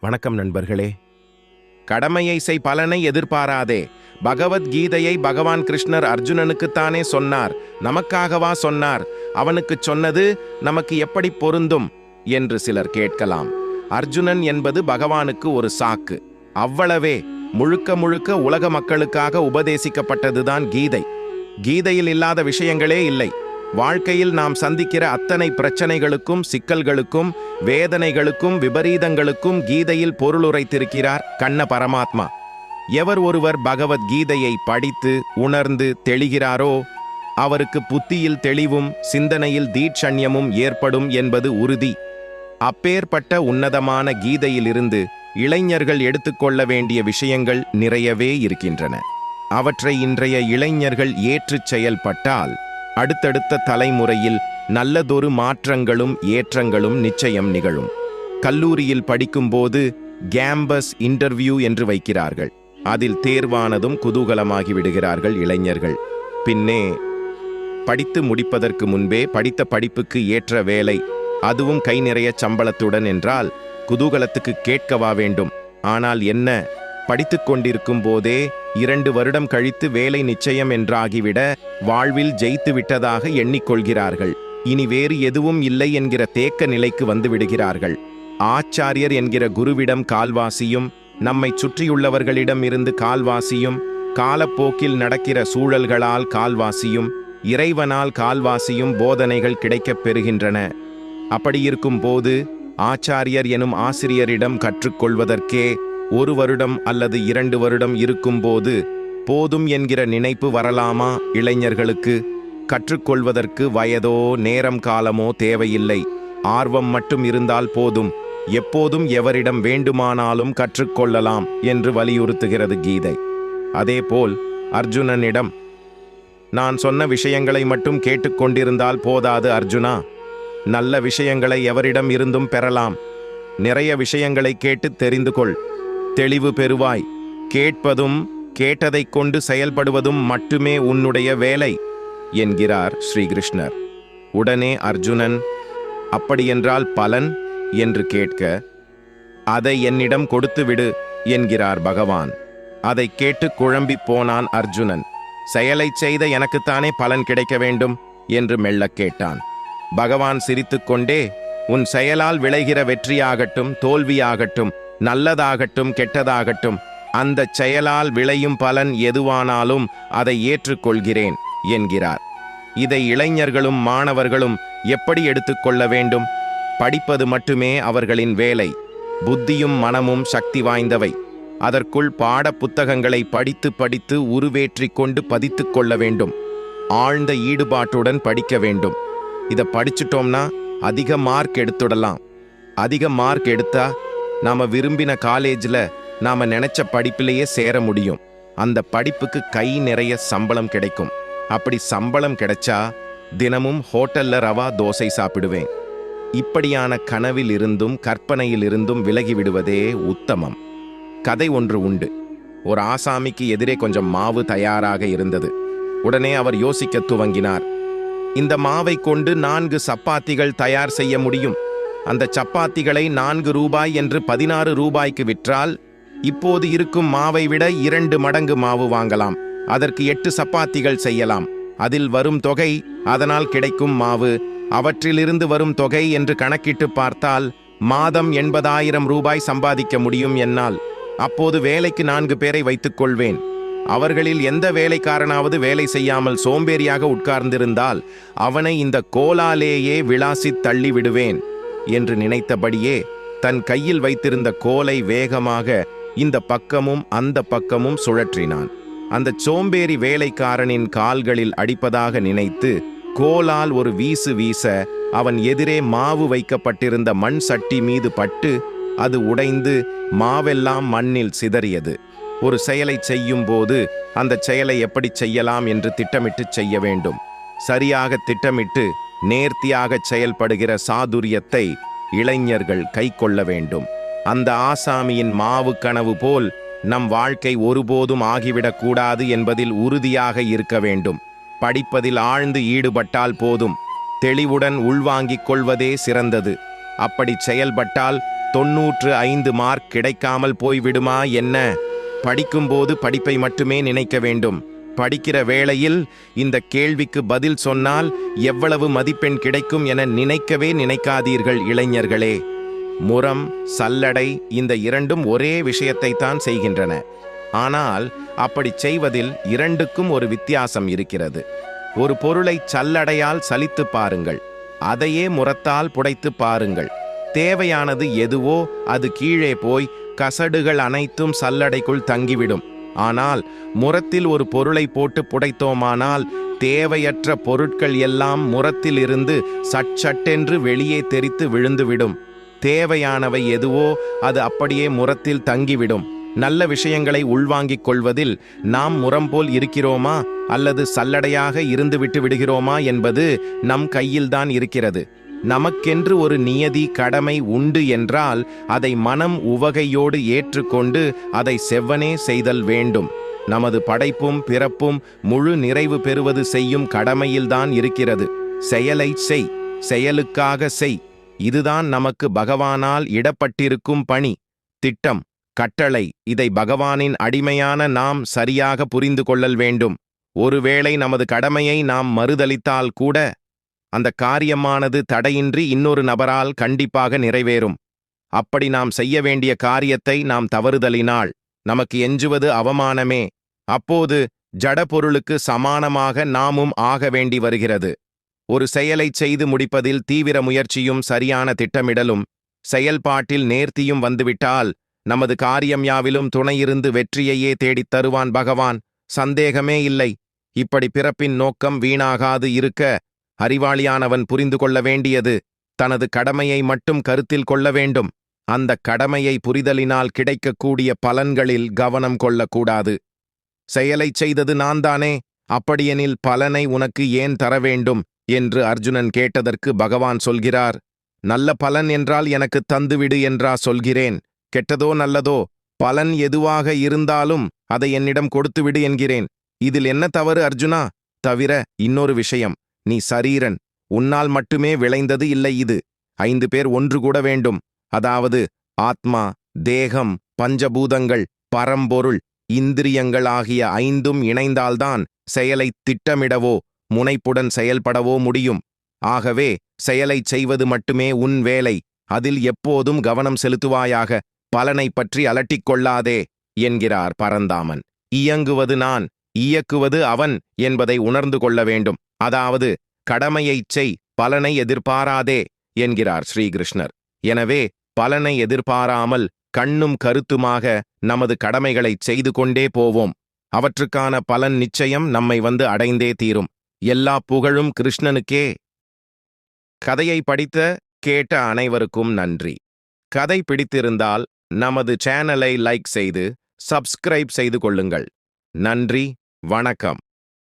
வணக்கம் நண்பர்களே. கடமையை செய் பலனை எதிர்பாராதே. பகவத்கீதையை பகவான் கிருஷ்ணர் அர்ஜுனனுக்குத்தானே சொன்னார். நமக்காகவா சொன்னார். அவனுக்கு சொன்னது நமக்கு எப்படி பொருந்தும்? என்று சிலர் கேட்கலாம். அர்ஜுனன் என்பது பகவானுக்கு ஒரு சாக்கு. அவ்வளவே. முழுக்க முழுக்க உலக மக்களுக்காக உபதேசிக்கப்பட்டதுதான் கீதை. கீதையில் இல்லாத விஷயங்களே இல்லை. வாழ்க்கையில் நாம் சந்திக்கிற அத்தனை பிரச்சனைகளுக்கும் சிக்கல்களுக்கும் வேதனைகளுக்கும் விபரீதங்களுக்கும் கீதையில் பொருளுரைத்திருக்கிறார் கண்ண பரமாத்மா. எவர் ஒருவர் பகவத்கீதையை படித்து உணர்ந்து தெளிகிறாரோ அவருக்கு புத்தியில் தெளிவும் சிந்தனையில் தீட்சண்யமும் ஏற்படும் என்பது உறுதி. அப்பேற்பட்ட உன்னதமான கீதையிலிருந்து இளைஞர்கள் எடுத்துக்கொள்ள வேண்டிய விஷயங்கள் நிறையவே இருக்கின்றன. அவற்றை இன்றைய இளைஞர்கள் ஏற்றுச் செயல்பட்டால் அடுத்தடுத்த தலைமுறையில் நல்லதொரு மாற்றங்களும் ஏற்றங்களும் நிச்சயம் நிகழும். கல்லூரியில் படிக்கும்போது கேம்பஸ் இன்டர்வியூ என்று வைக்கிறார்கள். அதில் தேர்வானதும் குதூகலமாகி விடுகிறார்கள் இளைஞர்கள். பின்னே படித்து முடிப்பதற்கு முன்பே படித்த படிப்புக்கு ஏற்ற வேலை அதுவும் கை நிறைய சம்பளத்துடன் என்றால் குதூகலத்துக்கு கேட்கவா வேண்டும். ஆனால் என்ன? படித்துக் கொண்டிருக்கும் போதே இரண்டு வருடம் கழித்து வேலை நிச்சயம் என்றாகிவிட வாழ்வில் ஜெயித்து விட்டதாக எண்ணிக்கொள்கிறார்கள். இனி வேறு எதுவும் இல்லை என்கிற தேக்க நிலைக்கு வந்து விடுகிறார்கள் ஆச்சாரியர் என்கிற குருவிடம் கால்வாசியும் நம்மை சுற்றியுள்ளவர்களிடம் இருந்து கால்வாசியும் காலப்போக்கில் நடக்கிற சூழல்களால் கால்வாசியும் இறைவனால் கால்வாசியும் போதனைகள் கிடைக்கப் பெறுகின்றன. அப்படியிருக்கும் போது ஆச்சாரியர் எனும் ஆசிரியரிடம் கற்றுக்கொள்வதற்கே ஒரு வருடம் அல்லது இரண்டு வருடம் இருக்கும்போது போதும் என்கிற நினைப்பு வரலாமா? இளைஞர்களுக்கு கற்றுக்கொள்வதற்கு வயதோ நேரம் காலமோ தேவையில்லை. ஆர்வம் மட்டும் இருந்தால் போதும். எப்போதும் எவரிடம் வேண்டுமானாலும் கற்றுக்கொள்ளலாம் என்று வலியுறுத்துகிறது கீதை. அதேபோல் அர்ஜுனனிடம் நான் சொன்ன விஷயங்களை மட்டும் கேட்டுக்கொண்டிருந்தால் போதாது அர்ஜுனா. நல்ல விஷயங்களை எவரிடம் இருந்தும் பெறலாம். நிறைய விஷயங்களை கேட்டு தெரிந்து கொள் தெளிவு பெறுவாய். கேட்பதும் கேட்டதைக் கொண்டு செயல்படுவதும் மட்டுமே உன்னுடைய வேலை என்கிறார் ஸ்ரீகிருஷ்ணர். உடனே அர்ஜுனன் அப்படியென்றால் பலன்? என்று கேட்க அதை என்னிடம் கொடுத்து விடு என்கிறார் பகவான். அதை கேட்டு குழம்பிப் போனான் அர்ஜுனன். செயலைச் செய்த எனக்குத்தானே பலன் கிடைக்க வேண்டும்? என்று மெல்லக் கேட்டான். பகவான் சிரித்துக்கொண்டே உன் செயலால் விளைகிற வெற்றியாகட்டும் தோல்வியாகட்டும் நல்லதாகட்டும் கெட்டதாகட்டும் அந்தச் செயலால் விளையும் பலன் எதுவானாலும் அதை ஏற்றுக்கொள்கிறேன் என்கிறார். இதை இளைஞர்களும் மாணவர்களும் எப்படி எடுத்துக்கொள்ள வேண்டும்? படிப்பது மட்டுமே அவர்களின் வேலை. புத்தியும் மனமும் சக்தி வாய்ந்தவை. அதற்குள் பாட புத்தகங்களை படித்து படித்து உருவேற்றிக் கொண்டு பதித்துக் கொள்ள வேண்டும். ஆழ்ந்த ஈடுபாட்டுடன் படிக்க வேண்டும். இதை படிச்சிட்டோம்னா அதிக மார்க் எடுத்துடலாம். அதிக மார்க் எடுத்தா நாம விரும்பின காலேஜில் நாம நினைச்ச படிப்பிலேயே சேர முடியும். அந்த படிப்புக்கு கை நிறைய சம்பளம் கிடைக்கும். அப்படி சம்பளம் கிடைச்சா தினமும் ஹோட்டல்ல ரவா தோசை சாப்பிடுவேன். இப்படியான கனவில் இருந்தும் கற்பனையில் இருந்தும் விலகி விடுவதே உத்தமம். கதை ஒன்று உண்டு. ஒரு ஆசாமிக்கு எதிரே கொஞ்சம் மாவு தயாராக இருந்தது. உடனே அவர் யோசிக்க துவங்கினார். இந்த மாவை கொண்டு நான்கு சப்பாத்திகள் தயார் செய்ய முடியும். அந்த சப்பாத்திகளை நான்கு ரூபாய் என்று பதினாறு ரூபாய்க்கு விற்றால் இப்போது இருக்கும் மாவை விட இரண்டு மடங்கு மாவு வாங்கலாம். அதற்கு எட்டு சப்பாத்திகள் செய்யலாம். அதில் வரும் தொகை அதனால் கிடைக்கும் மாவு. அவற்றிலிருந்து வரும் தொகை என்று கணக்கிட்டு பார்த்தால் மாதம் எண்பதாயிரம் ரூபாய் சம்பாதிக்க முடியும் என்னால். அப்போது வேலைக்கு நான்கு பேரை வைத்துக் கொள்வேன். அவர்களில் எந்த வேலைக்காரனாவது வேலை செய்யாமல் சோம்பேறியாக உட்கார்ந்திருந்தால் அவனை இந்த கோலாலேயே விளாசித் தள்ளி விடுவேன் என்று நினைத்தபடியே தன் கையில் வைத்திருந்த கோலை வேகமாக இந்த பக்கமும் அந்த பக்கமும் சுழற்றினான். அந்த சோம்பேறி வேலைக்காரனின் கால்களில் அடிப்பதாக நினைத்து கோலால் ஒரு வீசு வீச அவன் எதிரே மாவு வைக்கப்பட்டிருந்த மண் சட்டி மீது பட்டு அது உடைந்து மாவெல்லாம் மண்ணில் சிதறியது. ஒரு செயலை செய்யும் போது அந்த செயலை எப்படி செய்யலாம் என்று திட்டமிட்டு செய்ய வேண்டும். சரியாக திட்டமிட்டு நேர்த்தியாக செயல்படுகிற சாதுரியத்தை இளைஞர்கள் கைக்கொள்ள வேண்டும். அந்த ஆசாமியின் மாவு கனவு போல் நம் வாழ்க்கை ஒருபோதும் ஆகிவிடக்கூடாது என்பதில் உறுதியாக இருக்க வேண்டும். படிப்பதில் ஆழ்ந்து ஈடுபட்டால் போதும். தெளிவுடன் உள்வாங்கிக் கொள்வதே சிறந்தது. அப்படி செயல்பட்டால் தொன்னூற்று ஐந்து மார்க் கிடைக்காமல் போய்விடுமா என்ன? படிக்கும்போது படிப்பை மட்டுமே நினைக்க வேண்டும். படிக்கிற வேளையில் இந்த கேள்விக்கு பதில் சொன்னால் எவ்வளவு மதிப்பெண் கிடைக்கும் என நினைக்கவே நினைக்காதீர்கள் இளைஞர்களே. முரம் சல்லடை இந்த இரண்டும் ஒரே விஷயத்தை தான் செய்கின்றன. ஆனால் அப்படி செய்வதில் இரண்டுக்கும் ஒரு வித்தியாசம் இருக்கிறது. ஒரு பொருளை சல்லடையால் சலித்து பாருங்கள். அதையே முரத்தால் புடைத்து பாருங்கள். தேவையானது எதுவோ அது கீழே போய் கசடுகள் அனைத்தும் சல்லடைக்குள் தங்கிவிடும். ஆனால் முரத்தில் ஒரு பொருளை போட்டு புடைத்தோமானால் தேவையற்ற பொருட்கள் எல்லாம் முரத்தில் இருந்து சட்சட்டென்று வெளியே தெரித்து விழுந்துவிடும். தேவையானவை எதுவோ அது அப்படியே முரத்தில் தங்கிவிடும். நல்ல விஷயங்களை உள்வாங்கிக் கொள்வதில் நாம் முரம் போல் இருக்கிறோமா? அல்லது சல்லடையாக இருந்துவிட்டு விடுகிறோமா என்பது நம் கையில்தான் இருக்கிறது. நமக்கென்று ஒரு நியதி கடமை உண்டு என்றால் அதை மனம் உவகையோடு ஏற்றுக்கொண்டு அதை செவ்வனே செய்தல் வேண்டும். நமது படைப்பும் பிறப்பும் முழு நிறைவு பெறுவது செய்யும் கடமையில்தான் இருக்கிறது. செயலை செய் செயலுக்காக செய். இதுதான் நமக்கு பகவானால் இடப்பட்டிருக்கும் பணி. திட்டம் கட்டளை இதை பகவானின் அடிமையான நாம் சரியாக புரிந்து கொள்ளல் வேண்டும். ஒருவேளை நமது கடமையை நாம் மறுதலித்தால் கூட அந்த காரியமானது தடையின்றி இன்னொரு நபரால் கண்டிப்பாக நிறைவேறும். அப்படி நாம் செய்ய வேண்டிய காரியத்தை நாம் தவறுதலினால் நமக்கு எஞ்சுவது அவமானமே. அப்போது ஜடபொருளுக்கு சமானமாக நாமும் ஆக வேண்டி வருகிறது. ஒரு செயலைச் செய்து முடிப்பதில் தீவிர முயற்சியும் சரியான திட்டமிடலும் செயல்பாட்டில் நேர்த்தியும் வந்துவிட்டால் நமது காரியம் யாவிலும் துணையிருந்து வெற்றியையே தேடித் தருவான் பகவான். சந்தேகமே இல்லை. இப்படி பிறப்பின் நோக்கம் வீணாகாது இருக்க அறிவாளியானவன் புரிந்து கொள்ள வேண்டியது தனது கடமையை மட்டும் கருத்தில் கொள்ள வேண்டும். அந்த கடமையை புரிதலினால் கிடைக்கக்கூடிய பலன்களில் கவனம் கொள்ளக்கூடாது. செயலைச் செய்தது நான்தானே அப்படியெனில் பலனை உனக்கு ஏன் தர வேண்டும்? என்று அர்ஜுனன் கேட்டதற்கு பகவான் சொல்கிறார் நல்ல பலன் என்றால் எனக்கு தந்துவிடு என்றா சொல்கிறேன். கெட்டதோ நல்லதோ பலன் எதுவாக இருந்தாலும் அதை என்னிடம் கொடுத்துவிடு என்கிறேன். இதில் என்ன தவறு அர்ஜுனா? தவிர இன்னொரு விஷயம். நீ சரீரன். உன்னால் மட்டுமே விளைந்தது இல்லை இது. ஐந்து பேர் ஒன்று கூட வேண்டும். அதாவது ஆத்மா தேகம் பஞ்சபூதங்கள் பரம்பொருள் இந்திரியங்கள் ஆகிய ஐந்தும் இணைந்தால்தான் செயலைத் திட்டமிடவோ முனைப்புடன் செயல்படவோ முடியும். ஆகவே செயலைச் செய்வது மட்டுமே உன் வேலை. அதில் எப்போதும் கவனம் செலுத்துவாயாக. பலனைப் பற்றி அலட்டிக் கொள்ளாதே என்கிறார் பரந்தாமன். இயங்குவது நான் இயக்குவது அவன் என்பதை உணர்ந்து கொள்ள வேண்டும். அதாவது கடமையைச் செய் பலனை எதிர்பாராதே என்கிறார் ஸ்ரீகிருஷ்ணர். எனவே பலனை எதிர்பாராமல் கண்ணும் கருத்துமாக நமது கடமைகளைச் செய்து கொண்டே போவோம். அவற்றுக்கான பலன் நிச்சயம் நம்மை வந்து அடைந்தே தீரும். எல்லா புகழும் கிருஷ்ணனுக்கே. கதையை படித்த கேட்ட அனைவருக்கும் நன்றி. கதை பிடித்திருந்தால் நமது சேனலை லைக் செய்து சப்ஸ்கிரைப் செய்து கொள்ளுங்கள். நன்றி வணக்கம்.